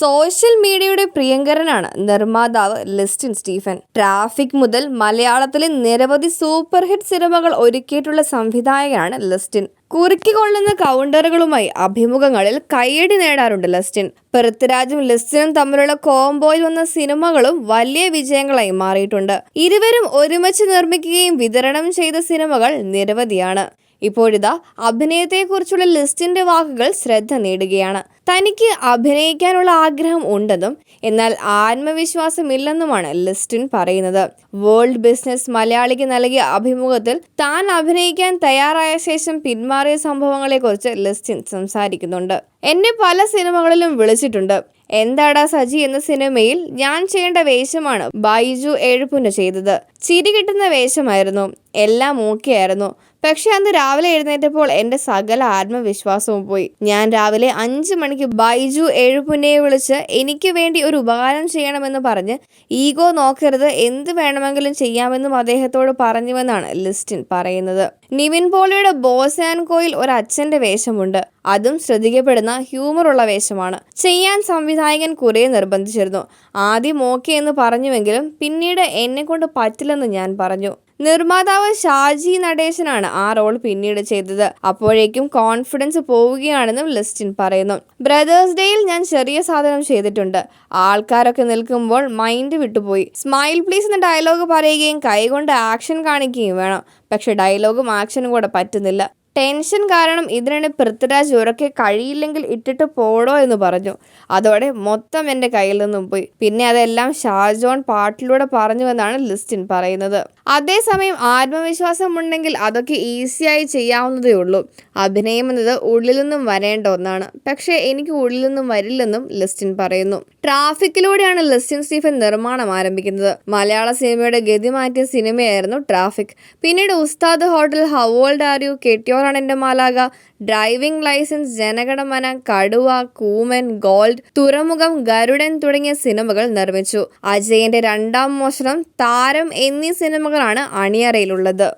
Social മീഡിയയുടെ പ്രിയങ്കരനാണ് നിർമ്മാതാവ് Listin Stephen. Traffic മുതൽ മലയാളത്തിലെ നിരവധി സൂപ്പർ ഹിറ്റ് സിനിമകൾ ഒരുക്കിയിട്ടുള്ള സംവിധായകനാണ് ലിസ്റ്റിൻ. കുറുക്കിക്കൊള്ളുന്ന കൗണ്ടറുകളുമായി അഭിമുഖങ്ങളിൽ കയ്യടി നേടാറുണ്ട് ലസ്റ്റിൻ. പൃഥ്വിരാജും ലിസ്റ്റിനും തമ്മിലുള്ള കോംബോയിൽ വന്ന സിനിമകളും വലിയ വിജയങ്ങളായി മാറിയിട്ടുണ്ട്. ഇരുവരും ഒരുമിച്ച് നിർമ്മിക്കുകയും വിതരണം ചെയ്ത സിനിമകൾ നിരവധിയാണ്. ഇപ്പോഴിതാ അഭിനയത്തെക്കുറിച്ചുള്ള ലിസ്റ്റിന്റെ വാക്കുകൾ ശ്രദ്ധ നേടുകയാണ്. തനിക്ക് അഭിനയിക്കാനുള്ള ആഗ്രഹം ഉണ്ടെന്നും എന്നാൽ ആത്മവിശ്വാസമില്ലെന്നുമാണ് ലിസ്റ്റിൻ പറയുന്നത്. വേൾഡ് ബിസിനസ് മലയാളിക്ക് നൽകിയ അഭിമുഖത്തിൽ താൻ അഭിനയിക്കാൻ തയ്യാറായ ശേഷം പിന്മാറിയ സംഭവങ്ങളെക്കുറിച്ച് ലിസ്റ്റിൻ സംസാരിക്കുന്നുണ്ട്. എന്നെ പല സിനിമകളിലും വിളിച്ചിട്ടുണ്ട്. എന്താടാ സജി എന്ന സിനിമയിൽ ഞാൻ ചെയ്യേണ്ട വേഷമാണ് ബൈജു എഴുപുന്ന ചെയ്തത്. ചിരി കിട്ടുന്ന വേഷമായിരുന്നു. എല്ലാം ഓക്കെയായിരുന്നു. പക്ഷെ അന്ന് രാവിലെ എഴുന്നേറ്റപ്പോൾ എന്റെ സകല ആത്മവിശ്വാസവും പോയി. ഞാൻ രാവിലെ അഞ്ച് മണിക്ക് ബൈജു എഴുപുന്നയെ വിളിച്ച് എനിക്ക് വേണ്ടി ഒരു ഉപകാരം ചെയ്യണമെന്ന് പറഞ്ഞ് ഈഗോ നോക്കരുത് എന്ത് വേണമെങ്കിലും ചെയ്യാമെന്നും അദ്ദേഹത്തോട് പറഞ്ഞുവെന്നാണ് ലിസ്റ്റിൻ പറയുന്നത്. നിവിൻ പോളിയുടെ ബോസ് ആൻഡ് കോയിൽ ഒരു അച്ഛന്റെ വേഷമുണ്ട്. അതും ശ്രദ്ധിക്കപ്പെടുന്ന ഹ്യൂമറുള്ള വേഷമാണ്. ചെയ്യാൻ സംവിധായകൻ കുറെ നിർബന്ധിച്ചിരുന്നു. ആദ്യം ഓക്കെ എന്ന് പറഞ്ഞുവെങ്കിലും പിന്നീട് എന്നെ കൊണ്ട് പറ്റില്ലെന്ന് ഞാൻ പറഞ്ഞു. നിർമ്മാതാവ് ഷാജി നടേശനാണ് ആ റോൾ പിന്നീട് ചെയ്തത്. അപ്പോഴേക്കും കോൺഫിഡൻസ് പോവുകയാണെന്നും ലിസ്റ്റിൻ പറയുന്നു. ബ്രദേഴ്സ് ഡേയിൽ ഞാൻ ചെറിയ സാധനം ചെയ്തിട്ടുണ്ട്. ആൾക്കാരൊക്കെ നിൽക്കുമ്പോൾ മൈൻഡ് വിട്ടുപോയി. സ്മൈൽ പ്ലീസ് എന്ന ഡയലോഗ് പറയുകയും കൈകൊണ്ട് ആക്ഷൻ കാണിക്കുകയും വേണം. പക്ഷെ ഡയലോഗും ആക്ഷനും കൂടെ പറ്റുന്നില്ല. ടെൻഷൻ കാരണം ഇതിനിടെ പൃഥ്വിരാജ് ഉറക്കെ കഴിയില്ലെങ്കിൽ ഇട്ടിട്ട് പോടോ എന്ന് പറഞ്ഞു. അതോടെ മൊത്തം എന്റെ കയ്യിൽ നിന്നും പോയി. പിന്നെ അതെല്ലാം ഷാജോൺ പാട്ടിലൂടെ പറഞ്ഞുവെന്നാണ് ലിസ്റ്റിൻ പറയുന്നത്. അതേസമയം ആത്മവിശ്വാസം ഉണ്ടെങ്കിൽ അതൊക്കെ ഈസിയായി ചെയ്യാവുന്നതേ ഉള്ളൂ. അഭിനയം എന്നത് ഉള്ളിൽ നിന്നും വരേണ്ട ഒന്നാണ്. പക്ഷേ എനിക്ക് ഉള്ളിൽ നിന്നും വരില്ലെന്നും ലിസ്റ്റിൻ പറയുന്നു. ട്രാഫിക്കിലൂടെയാണ് ലിസ്റ്റിൻ സ്റ്റീഫൻ നിർമ്മാണം ആരംഭിക്കുന്നത്. മലയാള സിനിമയുടെ ഗതി മാറ്റിയ സിനിമയായിരുന്നു ട്രാഫിക്. പിന്നീട് Ustad Hotel how old are you കെട്ടിയോറാണ് എന്റെ മാലാക ഡ്രൈവിംഗ് ലൈസൻസ് ജനഗണമന കടുവ കൂമൻ ഗോൾഡ് തുറമുഖം ഗരുഡൻ തുടങ്ങിയ സിനിമകൾ നിർമ്മിച്ചു. അജയന്റെ രണ്ടാം മോഷണം താരം എന്നീ സിനിമകളാണ് അണിയറയിലുള്ളത്.